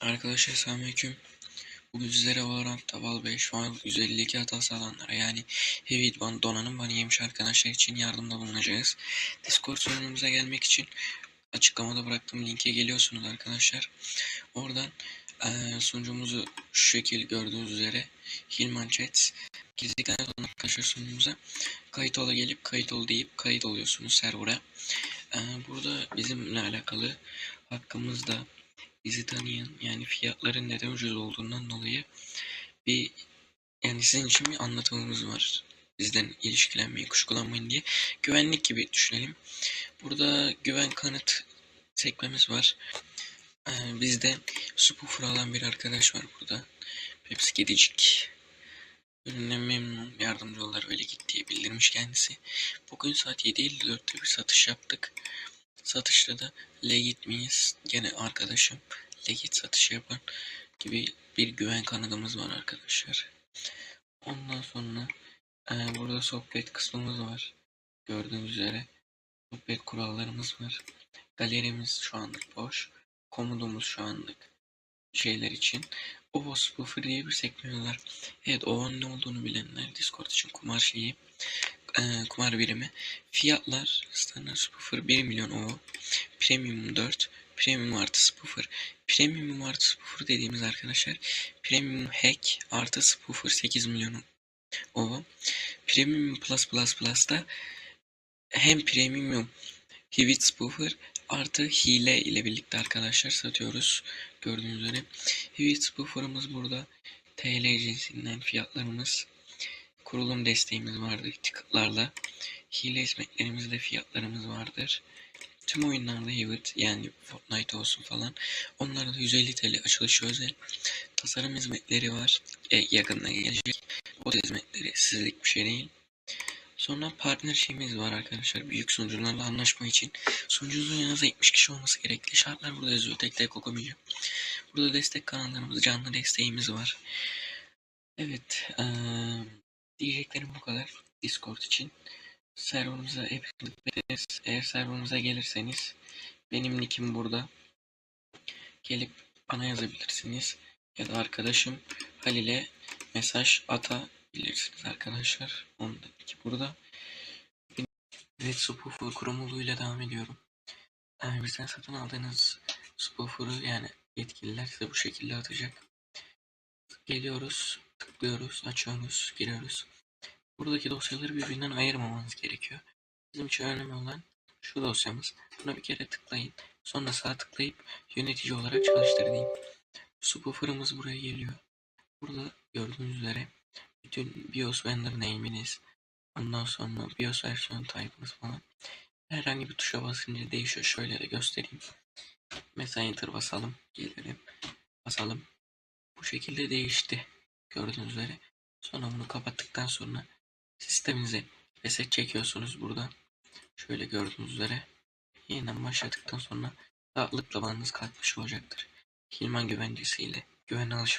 Arkadaşlar selamünaleyküm. Bugün sizlere Valorant'ta Val 5 Val 152 hatası alanlara yani Heavy Ban donanım bana yemiş arkadaşlar için yardımda bulunacağız. Discord sunucumuza gelmek için açıklamada bıraktığım linke geliyorsunuz arkadaşlar. Oradan eee sunucumuzu şu şekil gördüğünüz üzere Hilman Chats girdikten sonra arkadaşlar sunucumuza kayıt ola gelip kayıt ol deyip kayıt oluyorsunuz server'a. Eee, burada bizimle alakalı hakkımızda bizi tanıyan yani fiyatların neden ucuz olduğundan dolayı bir yani sizin için bir anlatımımız var. Bizden ilişkilenmeyin, kuşkulanmayın diye. Güvenlik gibi düşünelim. Burada güven kanıt sekmemiz var. Ee, bizde spoofer alan bir arkadaş var burada. Pepsi Kedicik. Üründen memnun yardımcı oldular öyle git diye bildirmiş kendisi. Bugün saat 7.54'te bir satış yaptık. Satışta da Legit miyiz? Gene arkadaşım Legit satışı yapan gibi bir güven kanadımız var arkadaşlar. Ondan sonra e, burada sohbet kısmımız var. Gördüğünüz üzere sohbet kurallarımız var. Galerimiz şu anlık boş. Komodumuz şu anlık şeyler için. OVO Spoofer diye bir sekme var. Evet OVO'nun ne olduğunu bilenler Discord için kumar şeyi e, kumar birimi. Fiyatlar standart spoofer 1 milyon OVO. Premium 4. Premium artı spoofer. Premium artı spoofer dediğimiz arkadaşlar. Premium hack artı spoofer 8 milyon OVO. Premium plus plus plus da hem premium Hivit spoofer artı hile ile birlikte arkadaşlar satıyoruz. Gördüğünüz üzere. Hivit spoofer'ımız burada. TL cinsinden fiyatlarımız kurulum desteğimiz vardır ticketlarla. Hile hizmetlerimizde fiyatlarımız vardır. Tüm oyunlarda Hivet yani Fortnite olsun falan. Onlarda 150 TL açılışı özel. Tasarım hizmetleri var. E, yakında gelecek. O hizmetleri sizlik bir şey değil. Sonra partner şeyimiz var arkadaşlar. Büyük sunucularla anlaşma için. Sunucunuzun yanınızda 70 kişi olması gerekli. Şartlar burada yazıyor. Tek tek okumayacağım. Burada destek kanallarımız, canlı desteğimiz var. Evet. Ee, diyeceklerim bu kadar. Discord için. Serverımıza hepiniz bekleriz. Eğer serverımıza gelirseniz benim nickim burada. Gelip bana yazabilirsiniz. Ya da arkadaşım Halil'e mesaj atabilirsiniz arkadaşlar. Onun da nicki burada. Evet Spoofer kurumuluyla devam ediyorum. Yani bizden satın aldığınız Spoofer'ı yani yetkililer size bu şekilde atacak. Geliyoruz, tıklıyoruz, açıyoruz, giriyoruz. Buradaki dosyaları birbirinden ayırmamanız gerekiyor. Bizim için önemli olan şu dosyamız. Buna bir kere tıklayın. Sonra sağ tıklayıp yönetici olarak çalıştır diyeyim. Spoofer'ımız buraya geliyor. Burada gördüğünüz üzere bütün BIOS vendor name'iniz, ondan sonra BIOS versiyon type'ınız falan herhangi bir tuşa basınca değişiyor. Şöyle de göstereyim. Mesela enter basalım. Gelelim. Basalım. Bu şekilde değişti. Gördüğünüz üzere. Sonra bunu kapattıktan sonra sisteminize reset çekiyorsunuz burada. Şöyle gördüğünüz üzere. Yeniden başladıktan sonra rahatlıkla banınız kalkmış olacaktır. Hilman güvencesiyle güven alış